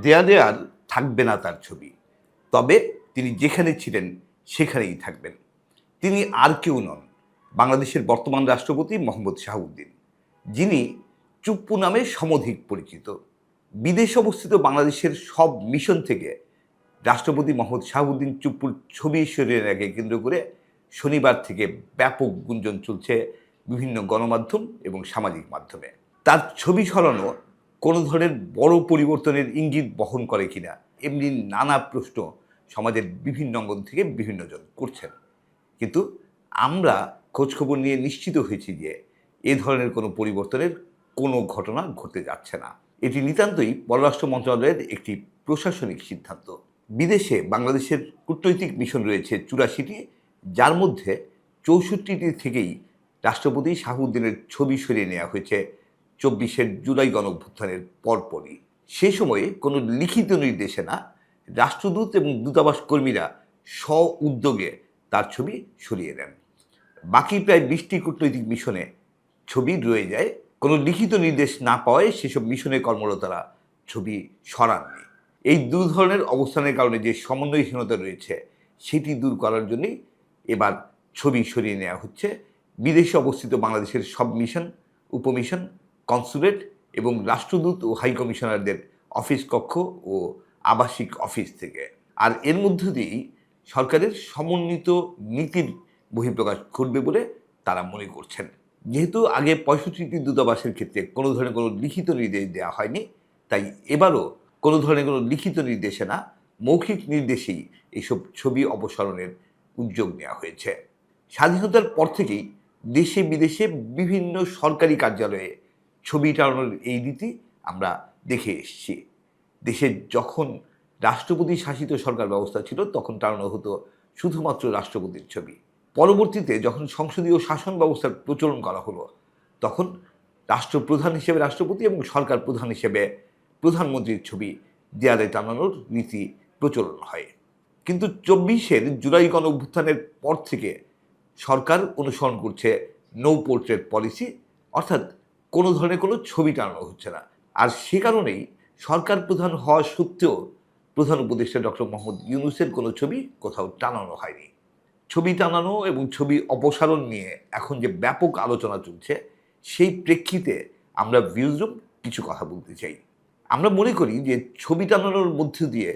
দেয়ালে আর থাকবে না তার ছবি। তবে তিনি যেখানে ছিলেন সেখানেই থাকবেন। তিনি আর কেউ নন, বাংলাদেশের বর্তমান রাষ্ট্রপতি মোহাম্মদ শাহাবুদ্দিন যিনি চুপ্পু নামে সমধিক পরিচিত। বিদেশে অবস্থিত বাংলাদেশের সব মিশন থেকে রাষ্ট্রপতি মোহাম্মদ শাহাবুদ্দিন চুপ্পুর ছবি সরিয়ে রাখে কেন্দ্র করে শনিবার থেকে ব্যাপক গুঞ্জন চলছে বিভিন্ন গণমাধ্যম এবং সামাজিক মাধ্যমে। তার ছবি সরানো কোনো ধরনের বড় পরিবর্তনের ইঙ্গিত বহন করে কিনা, এমনি নানা প্রশ্ন সমাজের বিভিন্ন অঙ্গন থেকে বিভিন্নজন করছেন। কিন্তু আমরা খোঁজখবর নিয়ে নিশ্চিত হয়েছি যে এ ধরনের কোনো পরিবর্তনের কোনো ঘটনা ঘটতে যাচ্ছে না। এটি নিতান্তই পররাষ্ট্র মন্ত্রণালয়ের একটি প্রশাসনিক সিদ্ধান্ত। বিদেশে বাংলাদেশের কূটনৈতিক মিশন রয়েছে চুরাশিটি, যার মধ্যে চৌষট্টিটি থেকেই রাষ্ট্রপতি শাহাবুদ্দিনের ছবি সরিয়ে নেওয়া হয়েছে। চব্বিশের জুলাই গণঅভ্যুত্থানের পরপরই। সে সময়ে কোনো লিখিত নির্দেশে না রাষ্ট্রদূত এবং দূতাবাস কর্মীরা স্ব উদ্যোগে তার ছবি সরিয়ে দেন। বাকি প্রায় বিশটি কূটনৈতিক মিশনে ছবি রয়ে যায়। কোনো লিখিত নির্দেশ না পাওয়ায় সেসব মিশনে কর্মরতরা ছবি সরাননি। এই দু ধরনের অবস্থানের কারণে যে সমন্বয়হীনতা রয়েছে, সেটি দূর করার জন্যই এবার ছবি সরিয়ে নেওয়া হচ্ছে। বিদেশে অবস্থিত বাংলাদেশের সব মিশন উপমিশন কনসুলেট এবং রাষ্ট্রদূত ও হাই কমিশনারদের অফিস কক্ষ ও আবাসিক অফিস থেকে। আর এর মধ্য দিয়েই সরকারের সমন্বিত নীতির বহিঃপ্রকাশ ঘটবে বলে তারা মনে করছেন। যেহেতু আগে পঁয়ষট্টিটি দূতাবাসের ক্ষেত্রে কোনো ধরনের কোনো লিখিত নির্দেশ দেওয়া হয়নি, তাই এবারও কোনো ধরনের কোনো লিখিত নির্দেশে না, মৌখিক নির্দেশেই এইসব ছবি অপসারণের উদ্যোগ নেওয়া হয়েছে। স্বাধীনতার পর থেকেই দেশে বিদেশে বিভিন্ন সরকারি কার্যালয়ে ছবি টানানোর এই রীতি আমরা দেখে এসেছি। দেশে যখন রাষ্ট্রপতি শাসিত সরকার ব্যবস্থা ছিল, তখন টানানো হতো শুধুমাত্র রাষ্ট্রপতির ছবি। পরবর্তীতে যখন সংসদীয় শাসন ব্যবস্থার প্রচলন করা হলো, তখন রাষ্ট্রপ্রধান হিসেবে রাষ্ট্রপতি এবং সরকার প্রধান হিসেবে প্রধানমন্ত্রীর ছবি দেয়ালে টানানোর রীতি প্রচলন হয়। কিন্তু চব্বিশের জুলাই গণ অভ্যুত্থানের পর থেকে সরকার অনুসরণ করছে নো পোর্ট্রেট পলিসি অর্থাৎ কোনো ধরনের কোনো ছবি টানানো হচ্ছে না। আর সে কারণেই সরকার প্রধান হওয়া সত্ত্বেও প্রধান উপদেষ্টা ডক্টর মোহাম্মদ ইউনুসের কোনো ছবি কোথাও টানানো হয়নি। ছবি টানানো এবং ছবি অপসারণ নিয়ে এখন যে ব্যাপক আলোচনা চলছে, সেই প্রেক্ষিতে আমরা ভিউজরুম কিছু কথা বলতে চাই। আমরা মনে করি যে ছবি টানানোর মধ্য দিয়ে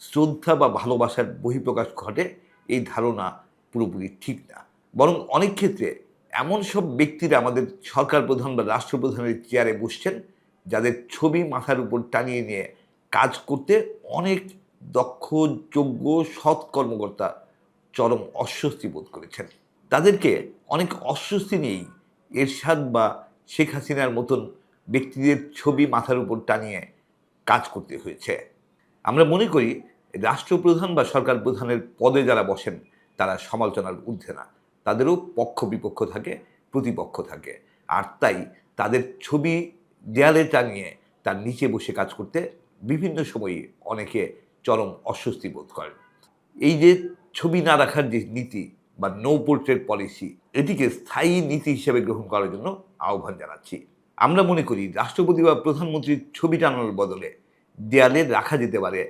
শ্রদ্ধা বা ভালোবাসার বহিঃপ্রকাশ ঘটে, এই ধারণা পুরোপুরি ঠিক না। বরং অনেক ক্ষেত্রে এমন সব ব্যক্তিরা আমাদের সরকার প্রধান বা রাষ্ট্রপ্রধানের চেয়ারে বসছেন, যাদের ছবি মাথার উপর টানিয়ে নিয়ে কাজ করতে অনেক দক্ষ, যোগ্য, সৎ কর্মকর্তা চরম অস্বস্তি বোধ করেছেন। তাদেরকে অনেক অস্বস্তি নিয়েই এরশাদ বা শেখ হাসিনার মতন ব্যক্তিদের ছবি মাথার উপর টানিয়ে কাজ করতে হয়েছে। আমরা মনে করি, রাষ্ট্রপ্রধান বা সরকার প্রধানের পদে যারা বসেন, তারা সমালোচনার ঊর্ধ্বে না। তাদেরও পক্ষ বিপক্ষ থাকে, প্রতিপক্ষ থাকে। আর তাই তাদের ছবি দেয়ালে টানিয়ে তার নিচে বসে কাজ করতে বিভিন্ন সময়ে অনেকে চরম অস্বস্তি বোধ করেন। এই যে ছবি না রাখার যে নীতি বা নো পোর্ট্রেট পলিসি এটিকে স্থায়ী নীতি হিসেবে গ্রহণ করার জন্য আহ্বান জানাচ্ছি। আমরা মনে করি রাষ্ট্রপতি বা প্রধানমন্ত্রীর ছবি টানানোর বদলে দেয়ালে রাখা যেতে পারে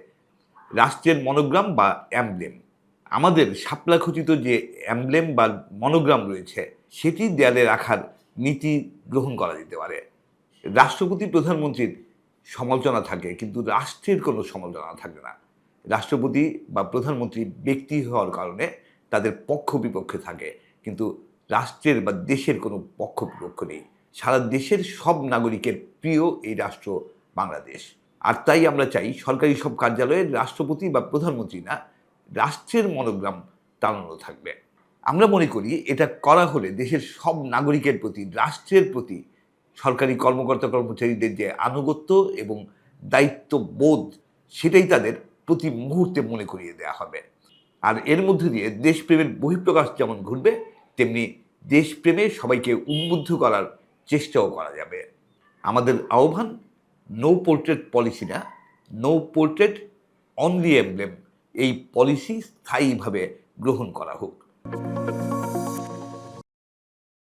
রাষ্ট্রের মনোগ্রাম বা অ্যামব্লেম আমাদের শাপলাখচিত যে অ্যামব্লেম বা মনোগ্রাম রয়েছে, সেটি দেয়ালে রাখার নীতি গ্রহণ করা যেতে পারে। রাষ্ট্রপতি, প্রধানমন্ত্রীর সমালোচনা থাকে, কিন্তু রাষ্ট্রের কোনো সমালোচনা থাকে না। রাষ্ট্রপতি বা প্রধানমন্ত্রী ব্যক্তি হওয়ার কারণে তাদের পক্ষ বিপক্ষে থাকে, কিন্তু রাষ্ট্রের বা দেশের কোনো পক্ষ বিপক্ষ নেই। সারা দেশের সব নাগরিকের প্রিয় এই রাষ্ট্র বাংলাদেশ। আর তাই আমরা চাই সরকারি সব কার্যালয়ে রাষ্ট্রপতি বা প্রধানমন্ত্রী না রাষ্ট্রের মনোগ্রাম টানানো থাকবে। আমরা মনে করি এটা করা হলে দেশের সব নাগরিকের প্রতি, রাষ্ট্রের প্রতি, সরকারি কর্মকর্তা কর্মচারীদের যে আনুগত্য এবং দায়িত্ববোধ, সেটাই তাদের প্রতি মুহূর্তে মনে করিয়ে দেওয়া হবে। আর এর মধ্যে দিয়ে দেশপ্রেমের বহিঃপ্রকাশ যেমন ঘটবে, তেমনি দেশপ্রেমে সবাইকে উদ্বুদ্ধ করার চেষ্টাও করা যাবে। আমাদের আহ্বান নো পোর্ট্রেট পলিসি না নো পোর্ট্রেট অনলি এমব্লেম এই পলিসি স্থায়ীভাবে গ্রহণ করা হোক।